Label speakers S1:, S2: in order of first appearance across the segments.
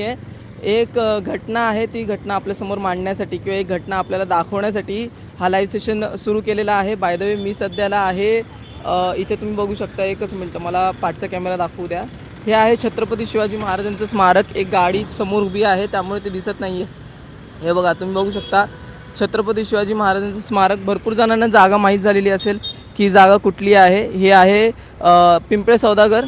S1: आहे. एक घटना आहे ती घटना आपल्यासमोर मांडण्यासाठी किंवा एक घटना आपल्याला दाखवण्यासाठी हा लाईव्ह सेशन सुरू केलेला आहे. बाय द वे मी सध्याला आहे इथे तुम्ही बघू शकता एकच मिनटं. मला पाठचा कॅमेरा दाखवू द्या. हे आहे छत्रपती शिवाजी महाराजांचं स्मारक. एक गाडी समोर उभी आहे त्यामुळे ते दिसत नाही आहे हे बघा तुम्ही बघू शकता. छत्रपती शिवाजी महाराजांचं स्मारक. भरपूर जणांना जागा माहीत झालेली असेल की जागा कुठली आहे. हे आहे पिंपळे सौदागर.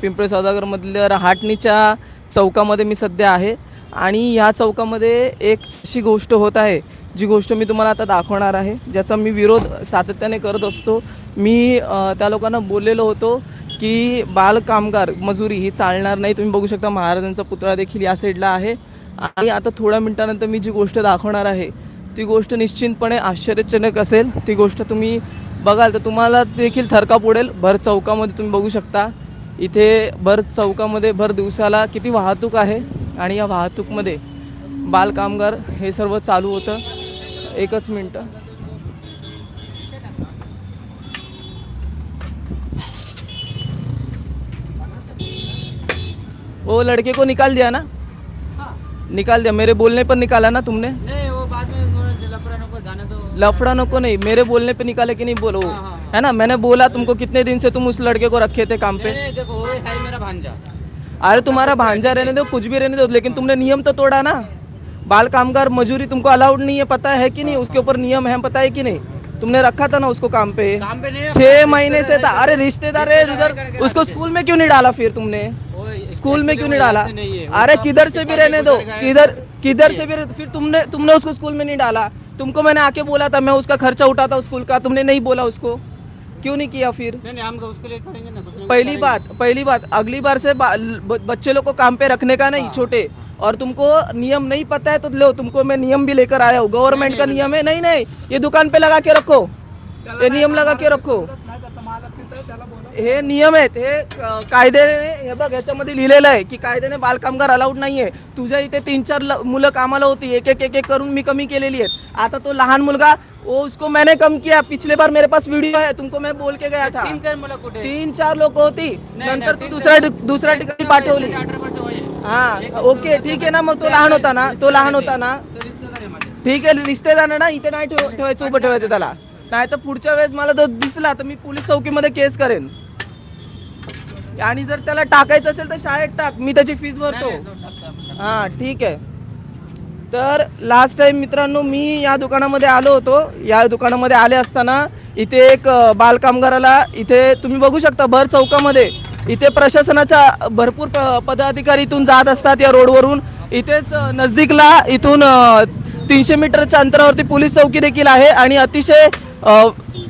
S1: पिंपळे सौदागरमधल्या रहाटणीच्या चौकामध्ये मी सध्या आहे आणि ह्या चौकामध्ये एक अशी गोष्ट होत आहे जी गोष्ट मी तुम्हाला आता दाखवणार आहे ज्याचा मी विरोध सातत्याने करत असतो. मी त्या लोकांना बोललेलो होतो की बालकामगार मजुरी ही चालणार नाही. तुम्ही बघू शकता महाराजांचा पुतळा देखील या साईडला आहे. आणि आता थोड्या मिनटानंतर मी जी गोष्ट दाखवणार आहे ती गोष्ट निश्चितपणे आश्चर्यजनक असेल. ती गोष्ट तुम्ही बघाल तर तुम्हाला देखील थरकाप उडेल. भर चौकामध्ये तुम्ही बघू शकता. इथे भर चौकामध्ये भर दिवसाला किती वाहतूक आहे आणि या वाहतूकमध्ये बालकामगार हे सर्व चालू होतं. एकच मिनटं. वो लड़के को निकाल दिया ना? निकाल दिया. मेरे बोलने पर निकाला ना तुमने?
S2: नहीं वो बाद में लफड़ा
S1: नको नहीं मेरे बोलने पे निकाले कि नहीं बोलो? है। ना? मैंने बोला तुमको कितने दिन से तुम उस लड़के को रखे थे काम पे?
S2: देखो है मेरा भांजा।
S1: अरे तुम्हारा भांजा रहने दो कुछ भी रहने दो लेकिन तुमने नियम तो तोड़ा ना। बाल कामगार मजूरी तुमको अलाउड नहीं है पता है कि नहीं? उसके ऊपर नियम है पता है कि नहीं? तुमने रखा था ना उसको काम पे?
S2: काम पे नहीं
S1: छह महीने से था। अरे रिश्तेदार है इधर उसको स्कूल में क्यों नहीं डाला फिर तुमने? स्कूल में क्यों नहीं डाला?
S2: है।
S1: अरे किधर से भी रहने दो? किधर किधर से भी फिर तुमने तुमने उसको स्कूल में नहीं डाला। तुमको मैंने आके बोला था मैं उसका खर्चा उठाता स्कूल का तुमने नहीं बोला उसको? क्यों नहीं किया फिर?
S2: नहीं नहीं हम उसके लिए करेंगे ना कुछ
S1: पहली बात पहली बात अगली बार से बा- बच्चे लोग को काम पे रखने का नहीं छोटे। और तुमको नियम नहीं पता है तो लो तुमको मैं नियम भी लेकर आया हूँ। गवर्नमेंट का नियम है? नहीं नहीं ये दुकान पे लगा के रखो। ये नियम लगा के रखो। हे नियम आहेत हे अ, कायद्याने हे बघ याच्यामध्ये लिहिलेलं आहे की कायद्याने बालकामगार अलाउड नाही आहे तुझ्या इथे तीन चार ल- मुलं कामाला होती एक एक एक एक करून मी कमी केलेली आहेत. आता तो लहान मुलगा वो उसको मैंने कम किया पिछले बार मेरे पास वीडियो है तुमको मैं बोल के गया था.
S2: तीन चार मुलं कुठे?
S1: तीन चार लोक होती.
S2: नाही,
S1: नंतर तू
S2: तीन
S1: दुसऱ्या ठिक- दुसऱ्या ठिकाणी पाठवली.
S2: अठरा वर्ष वय आहे.
S1: हा ओके ठीक आहे ना मग तो लहान होता ना तो लहान होता ना.
S2: माझे.
S1: ठीक आहे रिश्तेदार आहे ना इथे नाही ठेव ठेवायचं उभं ठेवायचं त्याला. नाही तर पुढच्या वेळेस मला तो दिसला तर मी पोलीस चौकीमध्ये केस करेन. आणि जर त्याला टाकायचं असेल तर शाळेत टाक. मी त्याची फीस भरतो. हां ठीक आहे. तर लास्ट टाइम मित्रांनो मी या दुकानामध्ये आलो होतो. या दुकानामध्ये आले असताना इथे एक बालकामगाराला इथे तुम्ही बघू शकता भर चौकामध्ये. इथे प्रशासनाच्या भरपूर पदाधिकारी इथून जात असतात या रोडवरून. इथेच नजदीकला इथून तीनशे मीटरच्या अंतरावरती पोलीस चौकी देखील आहे आणि अतिशय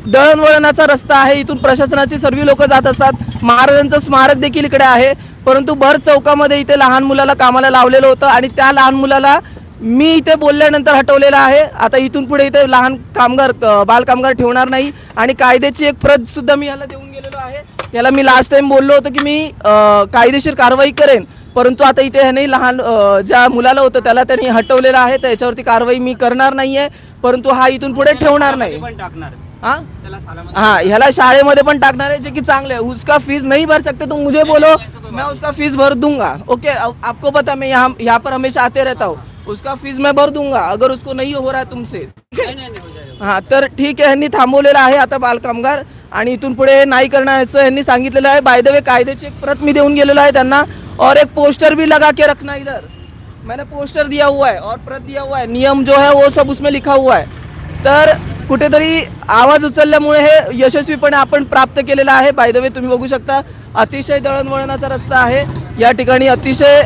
S1: दळणवळणाचा रस्ता आहे. इथून प्रशासनाची सर्व लोक जात असतात. महाराजांचं स्मारक देखील इकडे आहे. परंतु भर चौकामध्ये इथे लहान मुलाला कामाला लावलेलं होतं आणि त्या लहान मुलाला मी इथे बोलल्यानंतर हटवलेलं आहे. आता इथून पुढे इथे लहान कामगार बालकामगार ठेवणार नाही आणि कायद्याची एक प्रत सुद्धा मी याला देऊन गेलेलो आहे. याला मी लास्ट टाइम बोललो होतो की मी कायदेशीर कारवाई करेन. परंतु आता इथे ह्याने लहान ज्या मुलाला होतं त्याला त्यांनी हटवलेलं आहे. तर याच्यावरती कारवाई मी करणार नाही आहे परंतु हा इथून पुढे ठेवणार नाही.
S2: पण टाकणार.
S1: हा? हाँ ह्याला शाळेमध्ये पण टाकणार है जो कि चांगले है उसका फीस नहीं भर सकते तो मुझे बोलो. मैं उसका फीस भर दूंगा. ओके आपको पता मैं यहाँ यहाँ पर हमेशा आते रहता हूँ. उसका फीस मैं भर दूंगा अगर उसको नहीं हो रहा है तुमसे.
S2: हो.
S1: हा तर ठीक आहे ह्यांनी थांबवलेलं आहे आता बालकामगार. आणि इथून पुढे नाही करणार असं यांनी सांगितलेलं आहे. बाय द वे कायद्याची एक प्रत मी देऊन गेलेलो आहे त्यांना. और एक पोस्टर भी लगा के रखना इधर. मैंने पोस्टर दिया हुआ है और प्रत दिया हुआ है. नियम जो है वो सब उसमें लिखा हुआ है. तर कुठेतरी आवाज उचलल्यामुळे हे यशस्वीपणे आपण प्राप्त केलेलं आहे. बाय द वे तुम्ही बघू शकता अतिशय दळणवळणाचा रस्ता आहे. या ठिकाणी अतिशय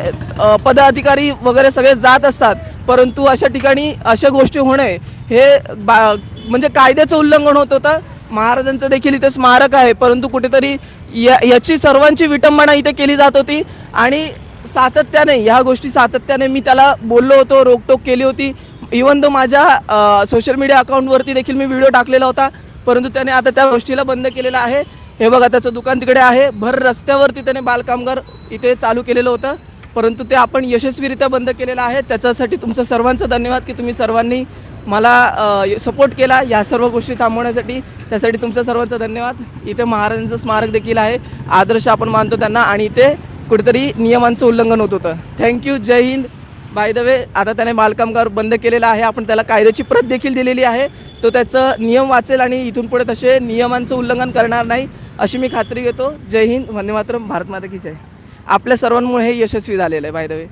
S1: पदाधिकारी वगैरे सगळे जात असतात. परंतु अशा ठिकाणी अशा गोष्टी होणे हे बा म्हणजे कायद्याचं उल्लंघन होत होतं. महाराजांचं देखील इथे स्मारक आहे. परंतु कुठेतरी या याची सर्वांची विटंबना इथे केली जात होती. आणि सातत्याने ह्या गोष्टी सातत्याने मी त्याला बोललो होतो रोकटोक केली होती. इवन तो माझ्या सोशल मीडिया अकाउंटवरती देखील मी व्हिडिओ टाकलेला होता परंतु त्याने आता त्या गोष्टीला बंद केलेलं आहे. हे बघा त्याचं दुकान तिकडे आहे. भर रस्त्यावरती त्याने बालकामगार इथे चालू केलेलं होतं. परंतु ते आपण यशस्वीरित्या बंद केलेलं आहे. त्याच्यासाठी तुमचं सर्वांचं धन्यवाद की तुम्ही सर्वांनी मला सपोर्ट केला या सर्व गोष्टी थांबवण्यासाठी. त्यासाठी तुमचा सर्वांचा धन्यवाद. इथे महाराजांचं स्मारक देखील आहे. आदर्श आपण मानतो त्यांना. आणि इथे कुठेतरी नियमांचं उल्लंघन होत होतं. Thank you Jai Hind. By the way आता त्याने बालकामगार बंद केलेला आहे. आपण त्याला कायद्याची प्रत देखील दिलेली आहे. तो त्याचं नियम वाचेल आणि इथून पुढे तसे नियमांचं उल्लंघन करणार नाही अशी मी खात्री घेतो. जय हिंद. वंदे मातरम. भारत माता की जय. आपल्या सर्वांमुळे हे यशस्वी झालेलं आहे बाय द वे